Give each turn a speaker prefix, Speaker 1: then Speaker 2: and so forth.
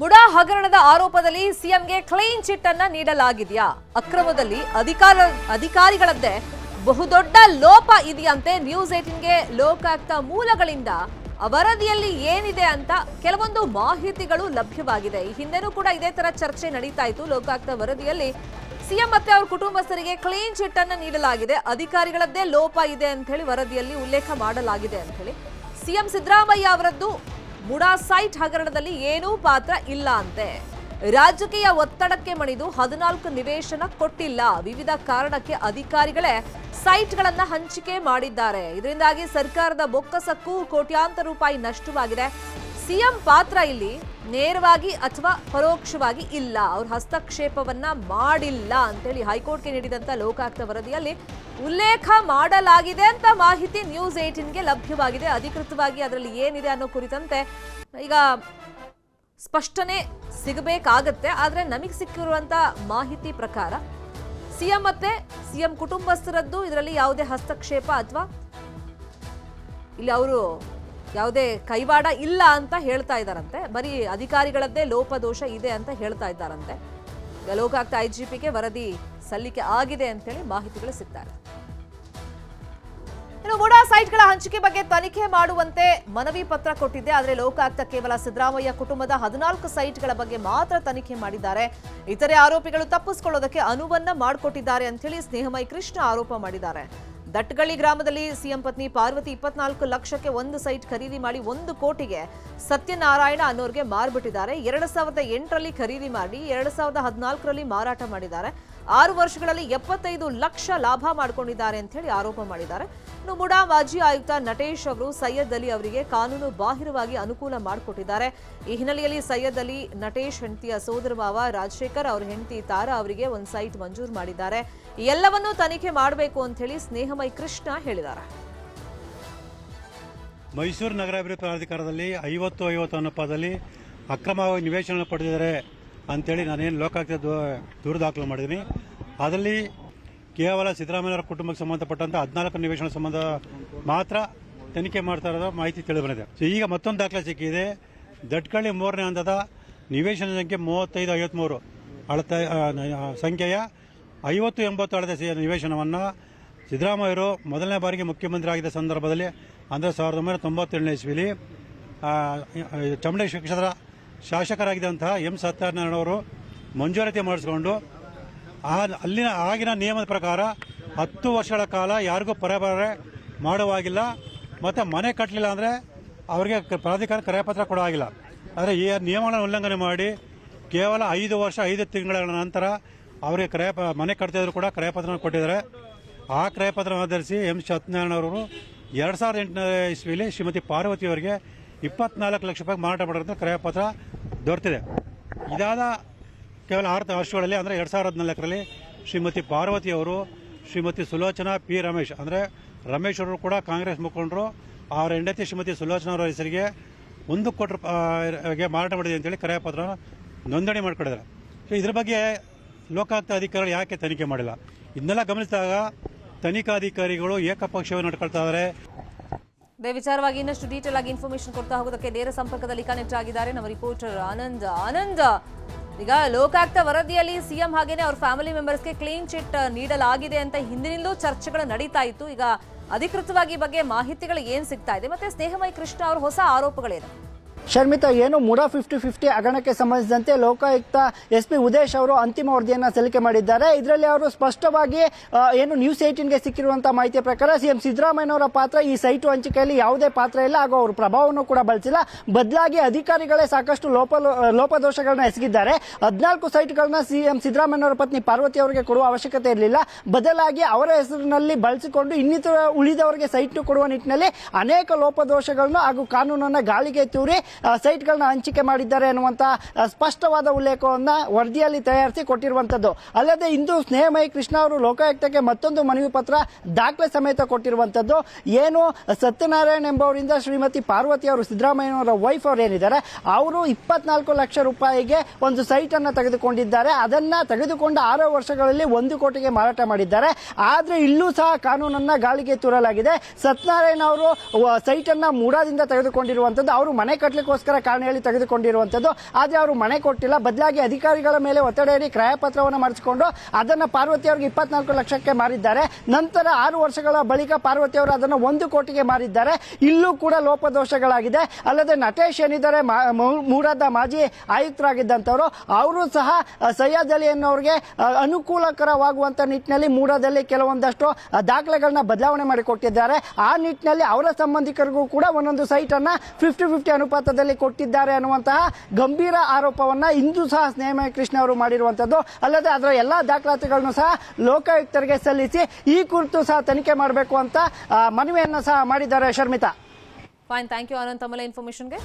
Speaker 1: ಮುಡಾ ಹಗರಣದ ಆರೋಪದಲ್ಲಿ ಸಿಎಂಗೆ ಕ್ಲೀನ್ ಚಿಟ್ ಅನ್ನ ನೀಡಲಾಗಿದೆಯಾ? ಅಕ್ರಮದಲ್ಲಿ ಅಧಿಕಾರ, ಅಧಿಕಾರಿಗಳದ್ದೇ ಬಹುದೊಡ್ಡ ಲೋಪ ಇದೆಯಂತೆ ನ್ಯೂಸ್ ಏಟಿನ್ಗೆ ಲೋಕಾಯುಕ್ತ ಮೂಲಗಳಿಂದ ವರದಿಯಲ್ಲಿ ಏನಿದೆ ಅಂತ ಕೆಲವೊಂದು ಮಾಹಿತಿಗಳು ಲಭ್ಯವಾಗಿದೆ. ಈ ಹಿಂದೆನೂ ಕೂಡ ಇದೇ ತರ ಚರ್ಚೆ ನಡೀತಾ ಇತ್ತು. ಲೋಕಾಯುಕ್ತ ವರದಿಯಲ್ಲಿ ಸಿಎಂ ಮತ್ತೆ ಅವ್ರ ಕುಟುಂಬಸ್ಥರಿಗೆ ಕ್ಲೀನ್ ಚಿಟ್ ಅನ್ನ ನೀಡಲಾಗಿದೆ. ಅಧಿಕಾರಿಗಳದ್ದೇ ಲೋಪ ಇದೆ ಅಂತ ಹೇಳಿ ವರದಿಯಲ್ಲಿ ಉಲ್ಲೇಖ ಮಾಡಲಾಗಿದೆ ಅಂತ ಹೇಳಿ ಸಿಎಂ ಸಿದ್ದರಾಮಯ್ಯ ಅವರದ್ದು ಮುಡಾ ಸೈಟ್ ಹಗರಣದಲ್ಲಿ ಏನೂ ಪಾತ್ರ ಇಲ್ಲ ಅಂತೆ. ರಾಜಕೀಯ ಒತ್ತಡಕ್ಕೆ ಮಣಿದು ಹದಿನಾಲ್ಕು ನಿವೇಶನ ಕೊಟ್ಟಿಲ್ಲ. ವಿವಿಧ ಕಾರಣಕ್ಕೆ ಅಧಿಕಾರಿಗಳೇ ಸೈಟ್ಗಳನ್ನ ಹಂಚಿಕೆ ಮಾಡಿದ್ದಾರೆ. ಇದರಿಂದಾಗಿ ಸರ್ಕಾರದ ಬೊಕ್ಕಸಕ್ಕೂ ಕೋಟ್ಯಾಂತರ ರೂಪಾಯಿ ನಷ್ಟವಾಗಿದೆ. ಸಿಎಂ ಪಾತ್ರ ಇಲ್ಲಿ ನೇರವಾಗಿ ಅಥವಾ ಪರೋಕ್ಷವಾಗಿ ಇಲ್ಲ. ಅವ್ರ ಹಸ್ತಕ್ಷೇಪವನ್ನ ಮಾಡಿಲ್ಲ ಅಂತೇಳಿ ಹೈಕೋರ್ಟ್ಗೆ ನೀಡಿದಂತ ಲೋಕಾಯುಕ್ತ ವರದಿಯಲ್ಲಿ ಉಲ್ಲೇಖ ಮಾಡಲಾಗಿದೆ ಅಂತ ಮಾಹಿತಿ ನ್ಯೂಸ್ ಏಟಿನ್ಗೆ ಲಭ್ಯವಾಗಿದೆ. ಅಧಿಕೃತವಾಗಿ ಅದರಲ್ಲಿ ಏನಿದೆ ಅನ್ನೋ ಕುರಿತಂತೆ ಈಗ ಸ್ಪಷ್ಟನೆ ಸಿಗಬೇಕಾಗತ್ತೆ. ಆದರೆ ನಮಗೆ ಸಿಕ್ಕಿರುವಂತ ಮಾಹಿತಿ ಪ್ರಕಾರ ಸಿಎಂ ಮತ್ತೆ ಸಿಎಂ ಕುಟುಂಬಸ್ಥರದ್ದು ಇದರಲ್ಲಿ ಯಾವುದೇ ಹಸ್ತಕ್ಷೇಪ ಅಥವಾ ಇಲ್ಲಿ ಅವರು ಯಾವುದೇ ಕೈವಾಡ ಇಲ್ಲ ಅಂತ ಹೇಳ್ತಾ ಇದ್ದಾರಂತೆ. ಬರೀ ಅಧಿಕಾರಿಗಳದ್ದೇ ಲೋಪದೋಷ ಇದೆ ಅಂತ ಹೇಳ್ತಾ ಇದ್ದಾರಂತೆ. ಲೋಕಾಯುಕ್ತ ಐಜಿಪಿಗೆ ವರದಿ ಸಲ್ಲಿಕೆ ಆಗಿದೆ ಅಂತೇಳಿ ಮಾಹಿತಿಗಳು ಸಿಗ್ತಾರೆ. ಇನ್ನು ಮುಡಾ ಸೈಟ್ಗಳ ಹಂಚಿಕೆ ಬಗ್ಗೆ ತನಿಖೆ ಮಾಡುವಂತೆ ಮನವಿ ಪತ್ರ ಕೊಟ್ಟಿದ್ದೆ, ಆದರೆ ಲೋಕಾಯುಕ್ತ ಕೇವಲ ಸಿದ್ದರಾಮಯ್ಯ ಕುಟುಂಬದ ಹದಿನಾಲ್ಕು ಸೈಟ್ಗಳ ಬಗ್ಗೆ ಮಾತ್ರ ತನಿಖೆ ಮಾಡಿದ್ದಾರೆ. ಇತರೆ ಆರೋಪಿಗಳು ತಪ್ಪಿಸಿಕೊಳ್ಳೋದಕ್ಕೆ ಅನುವನ್ನ ಮಾಡಿಕೊಟ್ಟಿದ್ದಾರೆ ಅಂತೇಳಿ ಸ್ನೇಹಮಯಿ ಕೃಷ್ಣ ಆರೋಪ ಮಾಡಿದ್ದಾರೆ. ದಟ್ಗಳ್ಳಿ ಗ್ರಾಮದಲ್ಲಿ ಸಿಎಂ ಪತ್ನಿ ಪಾರ್ವತಿ ಇಪ್ಪತ್ನಾಲ್ಕು ಲಕ್ಷಕ್ಕೆ ಒಂದು ಸೈಟ್ ಖರೀದಿ ಮಾಡಿ ಒಂದು ಕೋಟಿಗೆ ಸತ್ಯನಾರಾಯಣ ಅನ್ನೋರ್ಗೆ ಮಾರ್ಬಿಟ್ಟಿದ್ದಾರೆ. ಎರಡು ಸಾವಿರದ ಎಂಟರಲ್ಲಿ ಖರೀದಿ ಮಾಡಿ, ಎರಡು ಸಾವಿರದ ಹದಿನಾಲ್ಕರಲ್ಲಿ ಮಾರಾಟ ಮಾಡಿದ್ದಾರೆ. ಆರು ವರ್ಷಗಳಲ್ಲಿ ಎಪ್ಪತ್ತೈದು ಲಕ್ಷ ಲಾಭ ಮಾಡಿಕೊಂಡಿದ್ದಾರೆ ಅಂತ ಹೇಳಿ ಆರೋಪ ಮಾಡಿದ್ದಾರೆ. ಇನ್ನು ಮುಡಾ ಮಾಜಿ ಆಯುಕ್ತ ನಟೇಶ್ ಅವರು ಸೈಯದ್ ಅಲಿ ಅವರಿಗೆ ಕಾನೂನು ಬಾಹಿರವಾಗಿ ಅನುಕೂಲ ಮಾಡಿಕೊಟ್ಟಿದ್ದಾರೆ. ಈ ಹಿನ್ನೆಲೆಯಲ್ಲಿ ಸೈಯದ್ ಅಲಿ, ನಟೇಶ್ ಹೆಂಡತಿಯ ಸೋದರ ಮಾವ ರಾಜಶೇಖರ್ ಅವ್ರ ಹೆಂಡತಿ ತಾರಾ ಅವರಿಗೆ ಒಂದು ಸೈಟ್ ಮಂಜೂರು ಮಾಡಿದ್ದಾರೆ. ಎಲ್ಲವನ್ನೂ ತನಿಖೆ ಮಾಡಬೇಕು ಅಂತ ಹೇಳಿ ಸ್ನೇಹಮಯಿ ಕೃಷ್ಣ ಹೇಳಿದ್ದಾರೆ.
Speaker 2: ಮೈಸೂರು ನಗರಾಭಿವೃದ್ಧಿ ಪ್ರಾಧಿಕಾರದಲ್ಲಿ ಐವತ್ತು ಐವತ್ತು ಅನುಪಾತದಲ್ಲಿ ಅಕ್ರಮವಾಗಿ ನಿವೇಶನ ಪಡೆದಿದ್ದಾರೆ. ಅಂತೇಳಿ ನಾನೇನು ಲೋಕಾಯುಕ್ತ ದೂರು ದಾಖಲು ಮಾಡಿದ್ದೀನಿ. ಅದರಲ್ಲಿ ಕೇವಲ ಸಿದ್ದರಾಮಯ್ಯವರ ಕುಟುಂಬಕ್ಕೆ ಸಂಬಂಧಪಟ್ಟಂತ ಹದಿನಾಲ್ಕು ನಿವೇಶನ ಸಂಬಂಧ ಮಾತ್ರ ತನಿಖೆ ಮಾಡ್ತಾ ಇರೋದು ಮಾಹಿತಿ ತಿಳಿದು ಬಂದಿದೆ. ಸೊ ಈಗ ಮತ್ತೊಂದು ದಾಖಲೆ ಸಿಕ್ಕಿದೆ. ದಟ್ಕಳ್ಳಿ ಮೂರನೇ ಹಂತದ ನಿವೇಶನ ಸಂಖ್ಯೆ ಮೂವತ್ತೈದು, ಐವತ್ಮೂರು ಅಳತ ಸಂಖ್ಯೆಯ ಐವತ್ತು, ಎಂಬತ್ತು ಅಳತೆ ನಿವೇಶನವನ್ನು ಸಿದ್ದರಾಮಯ್ಯರು ಮೊದಲನೇ ಬಾರಿಗೆ ಮುಖ್ಯಮಂತ್ರಿ ಆಗಿದ್ದ ಸಂದರ್ಭದಲ್ಲಿ ಅಂದರೆ ಸಾವಿರದ ಒಂಬೈನೂರ ತೊಂಬತ್ತೇಳನೇ ಇಸ್ವಿಲಿ ಚಾಮುಂಡೇಶ್ವರಿ ಕ್ಷೇತ್ರ ಶಾಸಕರಾಗಿದ್ದಂತಹ ಎಂ ಸತ್ಯನಾರಾಯಣ ಅವರು ಮಂಜೂರಾತಿ ಮಾಡಿಸ್ಕೊಂಡು ಆ ಅಲ್ಲಿನ ಆಗಿನ ನಿಯಮದ ಪ್ರಕಾರ ಹತ್ತು ವರ್ಷಗಳ ಕಾಲ ಯಾರಿಗೂ ಪರಬಾರೆ ಮಾಡುವಾಗಿಲ್ಲ ಮತ್ತು ಮನೆ ಕಟ್ಟಲಿಲ್ಲ ಅಂದರೆ ಅವರಿಗೆ ಪ್ರಾಧಿಕಾರ ಕರೆಪತ್ರ ಕೊಡೋವಾಗಿಲ್ಲ ಆದರೆ ಈ ನಿಯಮಗಳನ್ನು ಉಲ್ಲಂಘನೆ ಮಾಡಿ ಕೇವಲ ಐದು ವರ್ಷ, ಐದು ತಿಂಗಳ ನಂತರ ಅವರಿಗೆ ಕ್ರಯ ಮನೆ ಕಟ್ತಿದ್ರು ಕೂಡ ಕ್ರಯಪತ್ರ ಕೊಟ್ಟಿದ್ದಾರೆ. ಆ ಕ್ರಯಪತ್ರ ಆಧರಿಸಿ ಎಂ ಸತ್ಯನಾರಾಯಣ ಅವರು ಎರಡು ಸಾವಿರದ ಎಂಟನೇ ಇಸ್ವಿಲಿ ಶ್ರೀಮತಿ ಪಾರ್ವತಿ ಅವರಿಗೆ ಇಪ್ಪತ್ನಾಲ್ಕು ಲಕ್ಷ ರೂಪಾಯಿ ಮಾರಾಟ ಮಾಡಿರೋಂಥ ಕ್ರಯಪತ್ರ ದೊರೆತಿದೆ. ಇದಾದ ಕೇವಲ ಆರು ವರ್ಷಗಳಲ್ಲಿ, ಅಂದರೆ ಎರಡು ಸಾವಿರದ ನಾಲ್ಕರಲ್ಲಿ ಶ್ರೀಮತಿ ಪಾರ್ವತಿ ಅವರು, ಶ್ರೀಮತಿ ಸುಲೋಚನಾ ಪಿ ರಮೇಶ್, ಅಂದರೆ ರಮೇಶ್ ಅವರು ಕೂಡ ಕಾಂಗ್ರೆಸ್ ಮುಖಂಡರು, ಅವರ ಹೆಂಡತಿ ಶ್ರೀಮತಿ ಸುಲೋಚನಾ ಅವರ ಹೆಸರಿಗೆ ಒಂದು ಕೋಟಿ ರೂಪಾಯಿಗೆ ಮಾರಾಟ ಮಾಡಿದೆ ಅಂತೇಳಿ ಕ್ರಯಪತ್ರ ನೋಂದಣಿ ಮಾಡಿಕೊಂಡಿದ್ದಾರೆ. ಸೊ ಇದ್ರ ಬಗ್ಗೆ ಲೋಕಾಯುಕ್ತ ಅಧಿಕಾರಿಗಳು ಯಾಕೆ ತನಿಖೆ ಮಾಡಿಲ್ಲ? ಇದನ್ನೆಲ್ಲ ಗಮನಿಸಿದಾಗ ತನಿಖಾಧಿಕಾರಿಗಳು ಏಕಪಕ್ಷವನ್ನು ನಡ್ಕೊಳ್ತಾ ಇದ್ದಾರೆ.
Speaker 1: ಇದೇ ವಿಚಾರವಾಗಿ ಇನ್ನಷ್ಟು ಡೀಟೇಲ್ ಆಗಿ ಇನ್ಫಾರ್ಮೇಶನ್ ಕೊಡ್ತಾ ಹೋಗೋದಕ್ಕೆ ನೇರ ಸಂಪರ್ಕದಲ್ಲಿ ಕನೆಕ್ಟ್ ಆಗಿದ್ದಾರೆ ನಮ್ಮ ರಿಪೋರ್ಟರ್ ಆನಂದ. ಆನಂದ, ಈಗ ಲೋಕಾಯುಕ್ತ ವರದಿಯಲ್ಲಿ ಸಿಎಂ ಹಾಗೇನೆ ಅವ್ರ ಫ್ಯಾಮಿಲಿ ಮೆಂಬರ್ಸ್ಗೆ ಕ್ಲೀನ್ ಚಿಟ್ ನೀಡಲಾಗಿದೆ ಅಂತ ಹಿಂದಿನಿಂದಲೂ ಚರ್ಚೆಗಳು ನಡೀತಾ ಇತ್ತು. ಈಗ ಅಧಿಕೃತವಾಗಿ ಬಗ್ಗೆ ಮಾಹಿತಿಗಳು ಏನ್ ಸಿಗ್ತಾ ಇದೆ? ಮತ್ತೆ ಸ್ನೇಹಮಯಿ ಕೃಷ್ಣ ಅವ್ರ ಹೊಸ ಆರೋಪಗಳೇನು?
Speaker 3: ಶರ್ಮಿತಾ, ಏನು ಮೂರ ಫಿಫ್ಟಿ ಫಿಫ್ಟಿ ಹಗರಣಕ್ಕೆ ಸಂಬಂಧಿಸಿದಂತೆ ಲೋಕಾಯುಕ್ತ ಎಸ್ ಪಿ ಉದೇಶ್ ಅವರು ಅಂತಿಮ ವರದಿಯನ್ನು ಸಲ್ಲಿಕೆ ಮಾಡಿದ್ದಾರೆ. ಇದರಲ್ಲಿ ಅವರು ಸ್ಪಷ್ಟವಾಗಿ ಏನು ನ್ಯೂಸ್ ಏಟೀನ್ಗೆ ಸಿಕ್ಕಿರುವಂತಹ ಮಾಹಿತಿಯ ಪ್ರಕಾರ ಸಿಎಂ ಸಿದ್ದರಾಮಯ್ಯನವರ ಪಾತ್ರ ಈ ಸೈಟು ಹಂಚಿಕೆಯಲ್ಲಿ ಯಾವುದೇ ಪಾತ್ರ ಇಲ್ಲ. ಹಾಗೂ ಅವರು ಪ್ರಭಾವವನ್ನು ಕೂಡ ಬಳಸಿಲ್ಲ. ಬದಲಾಗಿ ಅಧಿಕಾರಿಗಳೇ ಸಾಕಷ್ಟು ಲೋಪ, ಲೋಪದೋಷಗಳನ್ನ ಎಸಗಿದ್ದಾರೆ. ಹದಿನಾಲ್ಕು ಸೈಟ್ಗಳನ್ನ ಸಿಎಂ ಸಿದ್ದರಾಮಯ್ಯನವರ ಪತ್ನಿ ಪಾರ್ವತಿ ಅವರಿಗೆ ಕೊಡುವ ಅವಶ್ಯಕತೆ ಇರಲಿಲ್ಲ. ಬದಲಾಗಿ ಅವರ ಹೆಸರಿನಲ್ಲಿ ಬಳಸಿಕೊಂಡು ಇನ್ನಿತರ ಉಳಿದವರಿಗೆ ಸೈಟ್ ಕೊಡುವ ನಿಟ್ಟಿನಲ್ಲಿ ಅನೇಕ ಲೋಪದೋಷಗಳನ್ನು ಹಾಗೂ ಕಾನೂನನ್ನು ಗಾಳಿಗೆ ತೂರಿ ಸೈಟ್ಗಳನ್ನ ಹಂಚಿಕೆ ಮಾಡಿದ್ದಾರೆ ಅನ್ನುವಂತ ಸ್ಪಷ್ಟವಾದ ಉಲ್ಲೇಖವನ್ನ ವರದಿಯಲ್ಲಿ ತಯಾರಿಸಿ ಕೊಟ್ಟಿರುವಂತದ್ದು ಅಲ್ಲದೆ ಇಂದು ಸ್ನೇಹಮಯಿ ಕೃಷ್ಣ ಅವರು ಲೋಕಾಯುಕ್ತಕ್ಕೆ ಮತ್ತೊಂದು ಮನವಿ ಪತ್ರ ದಾಖಲೆ ಸಮೇತ ಕೊಟ್ಟಿರುವಂತದ್ದು ಏನು ಸತ್ಯನಾರಾಯಣ್ ಎಂಬವರಿಂದ ಶ್ರೀಮತಿ ಪಾರ್ವತಿ ಅವರು ಸಿದ್ದರಾಮಯ್ಯನವರ ವೈಫ್ ಅವರು ಏನಿದ್ದಾರೆ, ಅವರು ಇಪ್ಪತ್ನಾಲ್ಕು ಲಕ್ಷ ರೂಪಾಯಿಗೆ ಒಂದು ಸೈಟ್ ತೆಗೆದುಕೊಂಡಿದ್ದಾರೆ. ಅದನ್ನ ತೆಗೆದುಕೊಂಡ ಆರು ವರ್ಷಗಳಲ್ಲಿ ಒಂದು ಕೋಟಿಗೆ ಮಾರಾಟ ಮಾಡಿದ್ದಾರೆ. ಆದರೆ ಇಲ್ಲೂ ಸಹ ಕಾನೂನನ್ನ ಗಾಳಿಗೆ ತೂರಲಾಗಿದೆ. ಸತ್ಯನಾರಾಯಣ ಅವರು ಸೈಟ್ ಅನ್ನ ಮೂಡಾದಿಂದ ತೆಗೆದುಕೊಂಡಿರುವಂತದ್ದು ಅವರು ಮನೆ ಕಟ್ಟಲಿಕ್ಕೆ ಮನೆಗೋಸ್ಕರ ಕಾರಣ ಹೇಳಿ ತೆಗೆದುಕೊಂಡಿರುವಂಥದ್ದು. ಆದ್ರೆ ಅವರು ಮನೆ ಕೊಟ್ಟಿಲ್ಲ. ಬದಲಾಗಿ ಅಧಿಕಾರಿಗಳ ಮೇಲೆ ಒತ್ತಡ ಹೇರಿ ಕ್ರಯ ಪತ್ರವನ್ನು ಮಾಡಿಸಿಕೊಂಡು ಅದನ್ನ ಪಾರ್ವತಿ ಅವರಿಗೆ ಇಪ್ಪತ್ನಾಲ್ಕು ಲಕ್ಷಕ್ಕೆ ಮಾರಿದ್ದಾರೆ. ನಂತರ ಆರು ವರ್ಷಗಳ ಬಳಿಕ ಪಾರ್ವತಿ ಅವರು ಅದನ್ನು ಒಂದು ಕೋಟಿಗೆ ಮಾರಿದ್ದಾರೆ. ಇಲ್ಲೂ ಕೂಡ ಲೋಪದೋಷಗಳಾಗಿದೆ. ಅಲ್ಲದೆ ನಟೇಶ್ ಏನಿದ್ದಾರೆ ಮೂಡದ ಮಾಜಿ ಆಯುಕ್ತರಾಗಿದ್ದಂಥವರು, ಅವರು ಸಹ ಸಯ್ಯದ್ ಅಲಿ ಅನ್ನೋರಿಗೆ ಅನುಕೂಲಕರವಾಗುವಂಥ ನಿಟ್ಟಿನಲ್ಲಿ ಮೂಡಾದಲ್ಲಿ ಕೆಲವೊಂದಷ್ಟು ದಾಖಲೆಗಳನ್ನ ಬದಲಾವಣೆ ಮಾಡಿಕೊಟ್ಟಿದ್ದಾರೆ. ಆ ನಿಟ್ಟಿನಲ್ಲಿ ಅವರ ಸಂಬಂಧಿಕರಿಗೂ ಕೂಡ ಒಂದೊಂದು ಸೈಟ್ ಫಿಫ್ಟಿ ಫಿಫ್ಟಿ ಫಿಫ್ಟಿ ಅನುಪಾತದಲ್ಲಿ ಕೊಟ್ಟಿದ್ದಾರೆ ಅನ್ನುವಂತಹ ಗಂಭೀರ ಆರೋಪವನ್ನ ಇಂದು ಸಹ ಸ್ನೇಹಮಯ ಕೃಷ್ಣ ಅವರು ಮಾಡಿರುವಂತದ್ದು. ಅಲ್ಲದೆ ಅದರ ಎಲ್ಲಾ ದಾಖಲಾತಿಗಳನ್ನು ಸಹ ಲೋಕಾಯುಕ್ತರಿಗೆ ಸಲ್ಲಿಸಿ ಈ ಕುರಿತು ಸಹ ತನಿಖೆ ಮಾಡಬೇಕು ಅಂತ ಮನವಿಯನ್ನು ಸಹ ಮಾಡಿದ್ದಾರೆ Sharmita.
Speaker 1: Fine thank you Anant ತಮ್ಮಲ ಇನ್ಫಾರ್ಮೇಶನ್ಗೆ